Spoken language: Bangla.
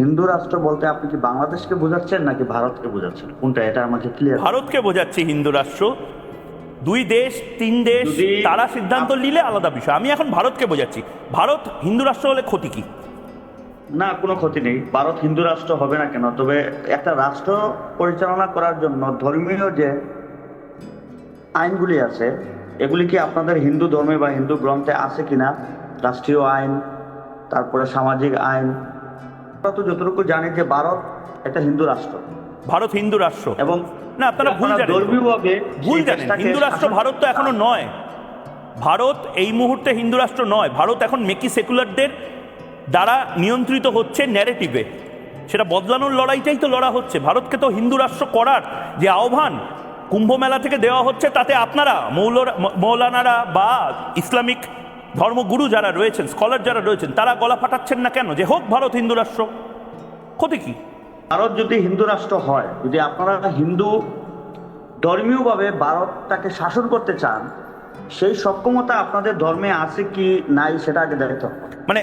হিন্দু রাষ্ট্র বলতে আপনি কি বাংলাদেশকে বোঝাচ্ছেন নাকি ভারতকে বোঝাচ্ছেন? কোনটা? এটা আমাকে ক্লিয়ার ভারতকে বোঝাচ্ছি হিন্দু রাষ্ট্র। দুই দেশ তিন দেশ তারা সিদ্ধান্ত নিলে আলাদা বিষয়। আমি এখন ভারতকে বোঝাচ্ছি। ভারত হিন্দু রাষ্ট্র হলে ক্ষতি কি? না কোনো ক্ষতি নেই। ভারত হিন্দু রাষ্ট্র হবে না কেন? তবে একটা রাষ্ট্র পরিচালনা করার জন্য ধর্মীয় যে আইনগুলি আছে এগুলি কি আপনাদের হিন্দু ধর্মে বা হিন্দু গ্রন্থে আছে কিনা? রাষ্ট্রীয় আইন তারপরে সামাজিক আইন তো যতটুকু জানি যে ভারত একটা হিন্দু রাষ্ট্র। ভারত হিন্দু রাষ্ট্র। এবং না আপনারা ভুল জানেন। ভুল জানেন। হিন্দু রাষ্ট্র ভারত তো এখনও নয়। ভারত এই মুহূর্তে হিন্দু রাষ্ট্র নয়। ভারত এখন মেকি সেকুলারদের দ্বারা নিয়ন্ত্রিত হচ্ছে ন্যারেটিভে সেটা বদলানোর লড়াইটাই তো লড়া হচ্ছে। ভারতকে তো হিন্দু রাষ্ট্র করার যে আহ্বান কুম্ভ মেলা থেকে দেওয়া হচ্ছে তাতে আপনারা মৌলরা মৌলানারা বা ইসলামিক ধর্মগুরু যারা রয়েছেন স্কলার যারা রয়েছেন তারা গলা ফাটাচ্ছেন না কেন? যে হোক ভারত হিন্দু রাষ্ট্র। ক্ষতি কি? ভারত যদি হিন্দু রাষ্ট্র হয় যদি আপনারা হিন্দু ধর্মীয়ভাবে ভারতটাকে শাসন করতে চান সেই সক্ষমতা আপনাদের ধর্মে আছে কি নাই সেটা আগে দেখতে হবে। মানে